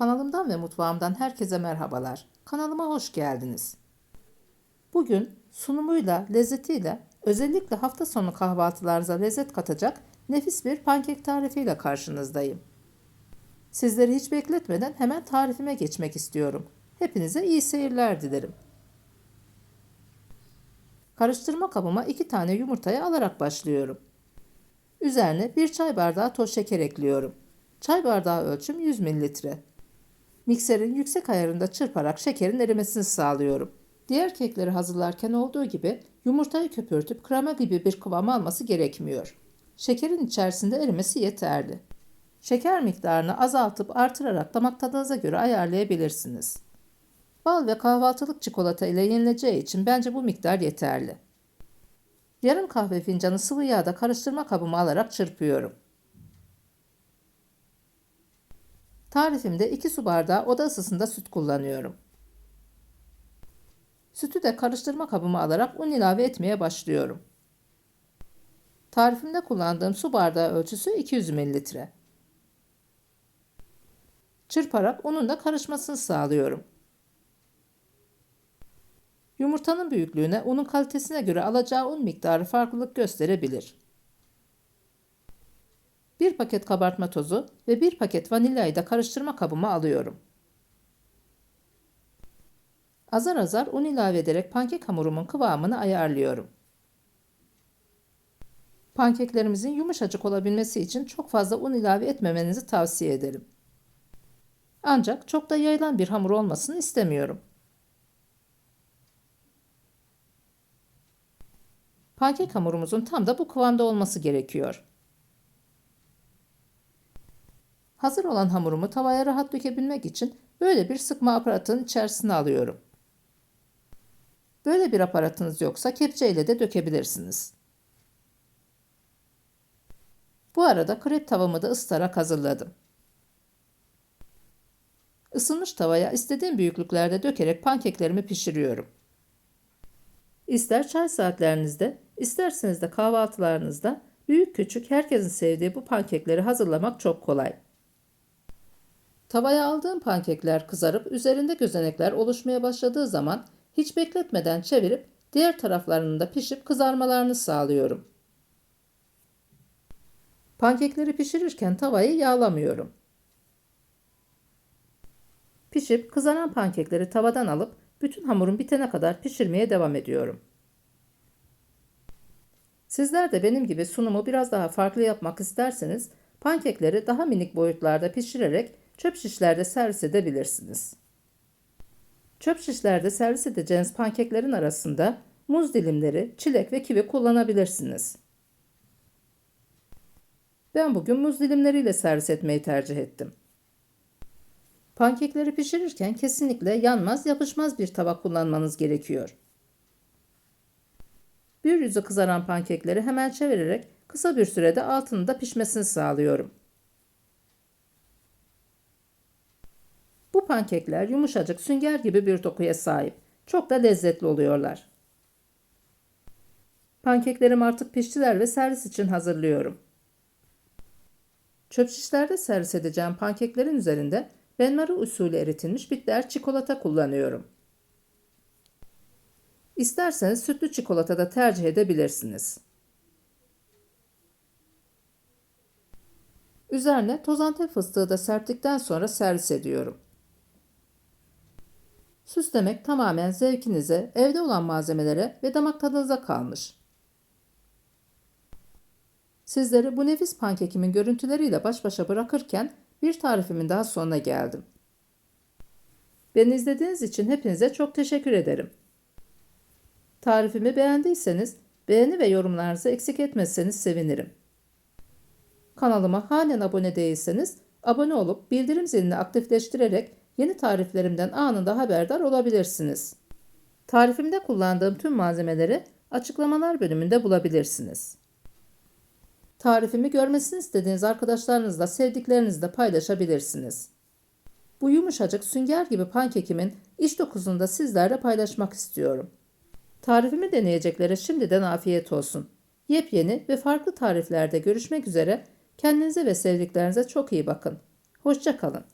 Kanalımdan ve mutfağımdan herkese merhabalar. Kanalıma hoş geldiniz. Bugün sunumuyla, lezzetiyle, özellikle hafta sonu kahvaltılarınıza lezzet katacak nefis bir pankek tarifiyle karşınızdayım. Sizleri hiç bekletmeden hemen tarifime geçmek istiyorum. Hepinize iyi seyirler dilerim. Karıştırma kabıma 2 tane yumurtayı alarak başlıyorum. Üzerine 1 çay bardağı toz şeker ekliyorum. Çay bardağı ölçüm 100 mililitre. Mikserin yüksek ayarında çırparak şekerin erimesini sağlıyorum. Diğer kekleri hazırlarken olduğu gibi yumurtayı köpürtüp krema gibi bir kıvam alması gerekmiyor. Şekerin içerisinde erimesi yeterli. Şeker miktarını azaltıp artırarak damak tadınıza göre ayarlayabilirsiniz. Bal ve kahvaltılık çikolata ile yenileceği için bence bu miktar yeterli. Yarım kahve fincanı sıvı yağda karıştırma kabıma alarak çırpıyorum. Tarifimde 2 su bardağı oda ısısında süt kullanıyorum. Sütü de karıştırma kabıma alarak un ilave etmeye başlıyorum. Tarifimde kullandığım su bardağı ölçüsü 200 mililitre. Çırparak unun da karışmasını sağlıyorum. Yumurtanın büyüklüğüne, unun kalitesine göre alacağı un miktarı farklılık gösterebilir. 1 paket kabartma tozu ve 1 paket vanilyayı da karıştırma kabıma alıyorum. Azar azar un ilave ederek pankek hamurumun kıvamını ayarlıyorum. Pankeklerimizin yumuşacık olabilmesi için çok fazla un ilave etmemenizi tavsiye ederim. Ancak çok da yayılan bir hamur olmasını istemiyorum. Pankek hamurumuzun tam da bu kıvamda olması gerekiyor. Hazır olan hamurumu tavaya rahat dökebilmek için böyle bir sıkma aparatının içerisine alıyorum. Böyle bir aparatınız yoksa kepçe ile de dökebilirsiniz. Bu arada krep tavamı da ısıtarak hazırladım. Isınmış tavaya istediğim büyüklüklerde dökerek pankeklerimi pişiriyorum. İster çay saatlerinizde, isterseniz de kahvaltılarınızda büyük küçük herkesin sevdiği bu pankekleri hazırlamak çok kolay. Tavaya aldığım pankekler kızarıp üzerinde gözenekler oluşmaya başladığı zaman hiç bekletmeden çevirip diğer taraflarının da pişip kızarmalarını sağlıyorum. Pankekleri pişirirken tavayı yağlamıyorum. Pişip kızaran pankekleri tavadan alıp bütün hamurun bitene kadar pişirmeye devam ediyorum. Sizler de benim gibi sunumu biraz daha farklı yapmak isterseniz pankekleri daha minik boyutlarda pişirerek çöp şişlerde servis edebilirsiniz. Çöp şişlerde servis edeceğiniz pankeklerin arasında muz dilimleri, çilek ve kivi kullanabilirsiniz. Ben bugün muz dilimleriyle servis etmeyi tercih ettim. Pankekleri pişirirken kesinlikle yanmaz, yapışmaz bir tabak kullanmanız gerekiyor. Bir yüzü kızaran pankekleri hemen çevirerek kısa bir sürede altında pişmesini sağlıyorum. Bu pankekler yumuşacık sünger gibi bir dokuya sahip. Çok da lezzetli oluyorlar. Pankeklerim artık piştiler ve servis için hazırlıyorum. Çöp şişlerde servis edeceğim pankeklerin üzerinde benmari usulü eritilmiş bitter çikolata kullanıyorum. İsterseniz sütlü çikolata da tercih edebilirsiniz. Üzerine toz antep fıstığı da serptikten sonra servis ediyorum. Süslemek tamamen zevkinize, evde olan malzemelere ve damak tadınıza kalmış. Sizleri bu nefis pankekimin görüntüleriyle baş başa bırakırken bir tarifimin daha sonuna geldim. Beni izlediğiniz için hepinize çok teşekkür ederim. Tarifimi beğendiyseniz beğeni ve yorumlarınızı eksik etmezseniz sevinirim. Kanalıma halen abone değilseniz abone olup bildirim zilini aktifleştirerek yeni tariflerimden anında haberdar olabilirsiniz. Tarifimde kullandığım tüm malzemeleri açıklamalar bölümünde bulabilirsiniz. Tarifimi görmesini istediğiniz arkadaşlarınızla, sevdiklerinizle paylaşabilirsiniz. Bu yumuşacık sünger gibi pankekimin iç dokusunu da sizlerle paylaşmak istiyorum. Tarifimi deneyeceklere şimdiden afiyet olsun. Yepyeni ve farklı tariflerde görüşmek üzere. Kendinize ve sevdiklerinize çok iyi bakın. Hoşçakalın.